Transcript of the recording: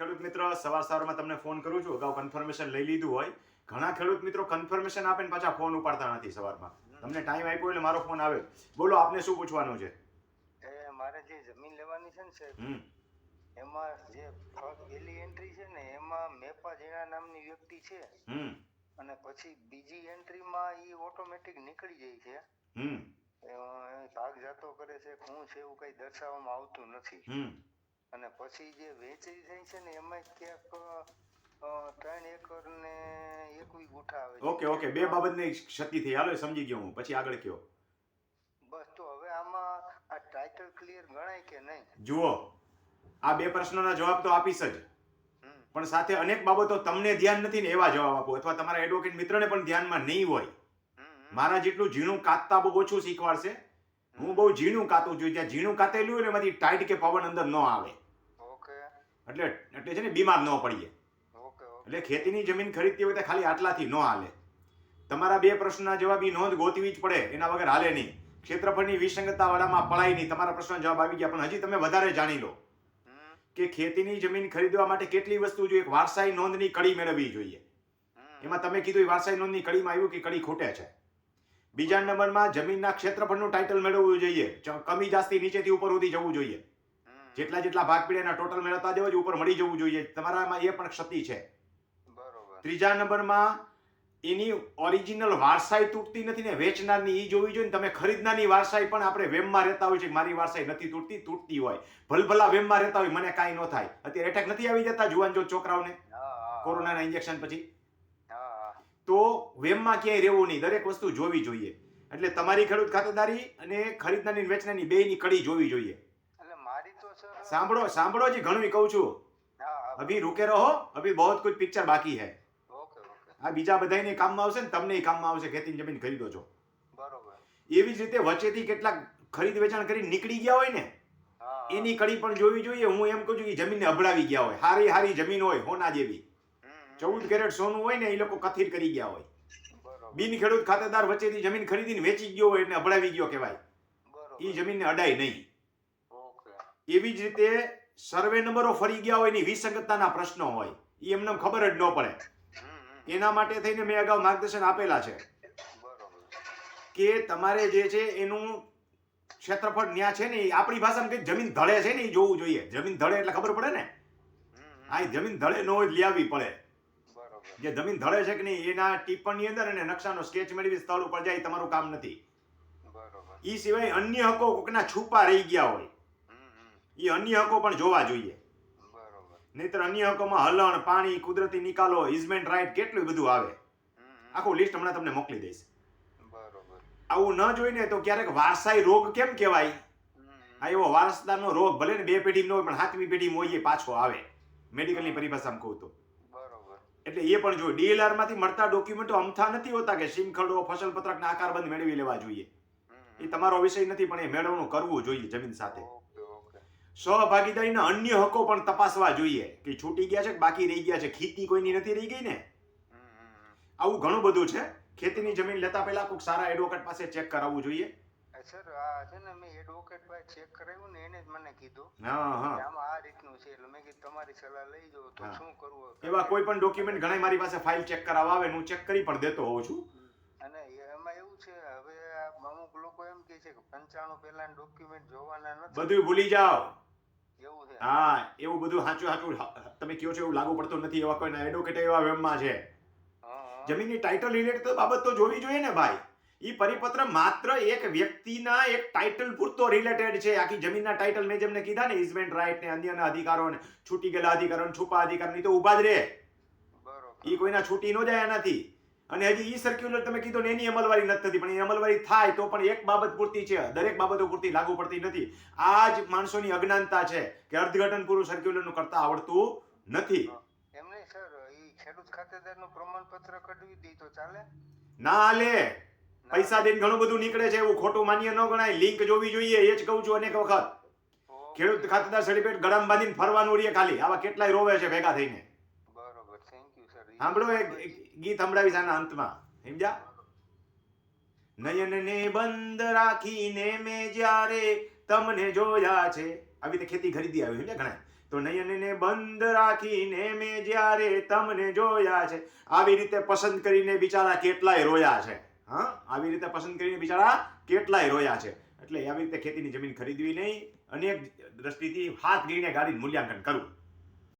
ખેડૂત મિત્ર સવાર સવારમાં તમને ફોન કરું છું. અગાઉ કન્ફર્મેશન લઈ લીધું હોય. ઘણા ખેડૂત મિત્રો કન્ફર્મેશન આપે ને પાછા ફોન ઉપાડતા નથી સવારમાં. તમને ટાઈમ આપ્યો એટલે મારો ફોન આવે. બોલો આપને શું પૂછવાનું છે? એ મારે જે જમીન લેવાની છે ને સાહેબ હમ. એમાં જે પહેલી એન્ટ્રી છે ને એમાં મેપા જેના નામની વ્યક્તિ છે. હમ. અને પછી બીજી એન્ટ્રીમાં એ ઓટોમેટિક નીકળી જાય છે. હમ. એ, ભાગ જાતો કરે છે શું છે એવું કઈ દર્શાવવામાં આવતું નથી. અને પછી જે વેચાઈ જાય છે ને એમાં ક્યાંક ત્રણ એકર ને એકવી ગુઠા આવે ઓકે ઓકે. બે બાબતની ક્ષતિ થઈ. હાલો સમજી ગયો હું. પછી આગળ કયો. બસ તો હવે આમાં આ ટાઇટલ ક્લિયર ગણાય કે નહીં? જુઓ. આ બે પ્રશ્નોના જવાબ તો આપીશ જ. પણ સાથે અનેક બાબતો તમને ધ્યાન નથી ને એવા જવાબ આપો. અથવા તમારા એડવોકેટ મિત્રને પણ ધ્યાનમાં નહીં હોય. મારા જેટલું ઝીણું કાતતા બહુ ઓછું શીખવાડશે. હું બહુ ઝીણું કાતું છું. જ્યાં ઝીણું કાતેલું ને એમાંથી ટાઈટ કે પવન અંદર ન આવે. એટલે એટલે છે ને બીમાર ન પડીએ. એટલે ખેતીની જમીન ખરીદતી વખતે ખાલી આટલાથી ન હાલે. તમારા બે પ્રશ્નના જવાબ નોંધ ગોતવી જ પડે એના વગર હાલે નહીં. ક્ષેત્રફળની વિસંગતતાવાળામાં પડાય નહીં. તમારા પ્રશ્નનો જવાબ આવી ગયા પણ હજી તમે વધારે જાણી લો. કે ખેતીની જમીન ખરીદવા માટે કેટલી વસ્તુ જોઈએ? એક વારસાઈ નોંધની કડી મેળવવી જોઈએ. એમાં તમે કીધું એ વારસાઈ નોંધની કડીમાં આવ્યું કે કડી ખોટે છે. બીજા નંબરમાં જમીનના ક્ષેત્રફળનું ટાઇટલ મેળવવું જોઈએ. કમી જાસ્તી નીચેથી ઉપર સુધી જવું જોઈએ. જેટલા જેટલા ભાગ પીડે એના ટોટલ મેળવતા જવા ઉપર મળી જવું જોઈએ. તમારામાં એ પણ ક્ષતિ છે. ત્રીજા નંબરમાં એની ઓરિજિનલ વારસાઈ તૂટતી નથી ને વેચનારની એ જોવી જોઈએ ને તમે ખરીદનારની વારસાઈ પણ આપણે વેમમાં રહેતા હોય છે મારી વારસાઈ નથી તૂટતી તૂટતી હોય. ભલભલા વેમમાં રહેતા હોય મને કાંઈ ન થાય. અત્યારે એટેક નથી આવી જતા જુવાન જો છોકરાઓને? કોરોનાના ઇન્જેક્શન પછી? તો વેમમાં ક્યાંય રહેવું નહીં. દરેક વસ્તુ જોવી જોઈએ. એટલે તમારી ખેડૂત ખાતેદારી અને ખરીદનારની વેચનારની બેયની કડી જોવી જોઈએ. સાંભળો સાંભળો જી ઘણું કહું છું. અભી રૂકે રહો અભી બહુત કુછ પિક્ચર બાકી હૈ. આ બીજા બધાને કામમાં આવશે ને તમને કામમાં આવશે ખેતીની જમીન ખરીદો છો. બરોબર. એવી જ રીતે વચ્ચેથી કેટલાક ખરીદ વેચાણ કરી નીકળી ગયા હોય ને. એની કડી પણ જોવી જોઈએ. હું એમ કહું છું કે જમીનને અભડાવી ગયા હોય. હારી હારી જમીન હોય હોના જેવી. ચૌદ કેરેટ સોનું હોય ને એ લોકો કથિર કરી ગયા હોય. બિન ખેડૂત ખાતેદાર વચ્ચેથી જમીન ખરીદીને વેચી ગયો હોય એટલે અભડાવી ગયો કહેવાય. એ જમીનને અડાય નહીં. એવી જ રીતે સર્વે નંબરો ફરી ગયા હોય એની વિસંગતતાના પ્રશ્નો હોય એ એમને ખબર જ ન પડે. એના માટે થઈને મેં અગાઉ માર્ગદર્શન આપેલા છે કે તમારે જે છે એનું ક્ષેત્રફળ ન્યા છે ને આપણી ભાષામાં કંઈક જમીન ધળે છે ને એ જોવું જોઈએ જમીન ધળે એટલે ખબર પડે ને. આ જમીન ધળે ન હોય લઈ પડે જે જમીન ધળે છે કે નહીં એના ટિપ્પણની અંદર અને નકશાનો સ્કેચ મેળવી સ્થળ ઉપર જાય તમારું કામ નથી ઈ એ સિવાય અન્ય હકો કોકના છુપા રહી ગયા હોય. એ અન્ય હકો પણ જોવા જોઈએ. નહીતર અન્ય હકોમાં હલણ પાણી કુદરતી નિકાલો ઇઝમેન્ટ રાઇટ કેટલું બધું આવે. આખું લિસ્ટ હમણાં તમને મોકલી દઈશ. આવું ન જોઈને તો ક્યારેક વારસાઈ રોગ કેમ કહેવાય. આ એવો વારસદારનો રોગ ભલે ને બે પેઢી નો હોય પણ સાતમી પેઢીમાં હોય એ પાછો આવે. મેડિકલની પરિભાષામાં કહું તો. એટલે એ પણ જોઈએ ડીએલઆરમાંથી મળતા ડોક્યુમેન્ટો અમથા નથી હોતા કે સીમ ખરડો ફસલ પત્રકના આકારબંધ મેળવી લેવા જોઈએ. એ તમારો વિષય નથી પણ એ મેળવણું કરવું જોઈએ જમીન સાથે. સહભાગીદારીના અન્ય હકો પણ તપાસવા જોઈએ. કે છૂટી ગયા છે કે બાકી રહી ગયા છે? ખેતી કોઈની નથી રહી ગઈ ને. આવું ઘણું બધું છે. ખેતીની જમીન લેતા પહેલા કોઈક સારા એડવોકેટ પાસે ચેક કરાવવું જોઈએ. સર આ છે ને મેં એડવોકેટ પાસે ચેક કરાવ્યું ને એને જ મને કીધું. હા હા. આમાં આ રીતનું છે. એટલે મેં કીધું તમારી સલાહ લઈ જાઓ તો શું કરવું? એવા કોઈ પણ ડોક્યુમેન્ટ ઘણા મારી પાસે ફાઇલ ચેક કરાવવા આવે હું ચેક કરી પણ દેતો હોઉં છું. અને એમાં એવું છે હવે અમુક લોકો એમ કહે છે કે પંચાણું પહેલા ડોક્યુમેન્ટ જોવાના નથી. બધું ભૂલી જાઓ. હા એવું બધું સાચું સાચું તમે કયો છો એવું લાગુ પડતું નથી એવા કોઈના એડવોકેટ એવા વેમમાં છે. જમીનની ટાઇટલ રિલેટેડ તો બાબત તો જોવી જોઈએ ને ભાઈ. ઈ પરિપત્ર માત્ર એક વ્યક્તિના એક ટાઇટલ પૂરતો રિલેટેડ છે. આખી જમીનના ટાઇટલ મેં જેમને કીધા ને ઇઝમેન્ટ રાઇટ ને અન્યના અધિકારો ને છૂટી ગયેલા અધિકારો છુપા અધિકારની તો ઊભા જ રહે. એ કોઈના છૂટી ન જાય એનાથી અને હજી ઈ સર્ક્યુલર તમે કીધું ને એની અમલવારી નથી થતી. પણ એ અમલવારી થાય તો પણ એક બાબત પૂરતી છે. દરેક બાબતો પૂરતી લાગુ પડતી નથી. આ જ માણસોની અજ્ઞાનતા છે કે અર્થઘટન પૂરું સર્ક્યુલરનું કરતા આવડતું નથી. એમ નહીં સર ઈ ખેડૂત ખાતેદારનું પ્રમાણપત્ર કઢવી દઈ તો ચાલે? ના લે પૈસા દઈને ઘણું બધું નીકળે છે એવું ખોટું માન્ય ન ગણાય. લિંક જોવી જોઈએ એ જ કહું છું અનેક વખત. ખેડૂત ખાતેદાર સર્ટિફિકેટ ગળામાં બાંધીને ફરવાનું રહીએ ખાલી. આવા કેટલાય રોવે છે ભેગા થઈને. સાંભળો એક ગીત સંભળાવીશ આના અંતમાં. સમજ્યા? નયનને બંધ રાખીને મેં જ્યારે તમને જોયા છે, આવી રીતે ખેતી ખરીદી આવી, સમજ્યા ઘણા તો નયનને બંધ રાખીને મેં જ્યારે તમને જોયા છે, આવી રીતે પસંદ કરીને બિચારા કેટલાય રોયા છે. હા? આવી રીતે પસંદ કરીને બિચારા કેટલાય રોયા છે. એટલે આવી રીતે ખેતીની જમીન ખરીદવી નહીં અનેક દ્રષ્ટિથી હાથ ગીરીને ગાડીનું મૂલ્યાંકન કરવું.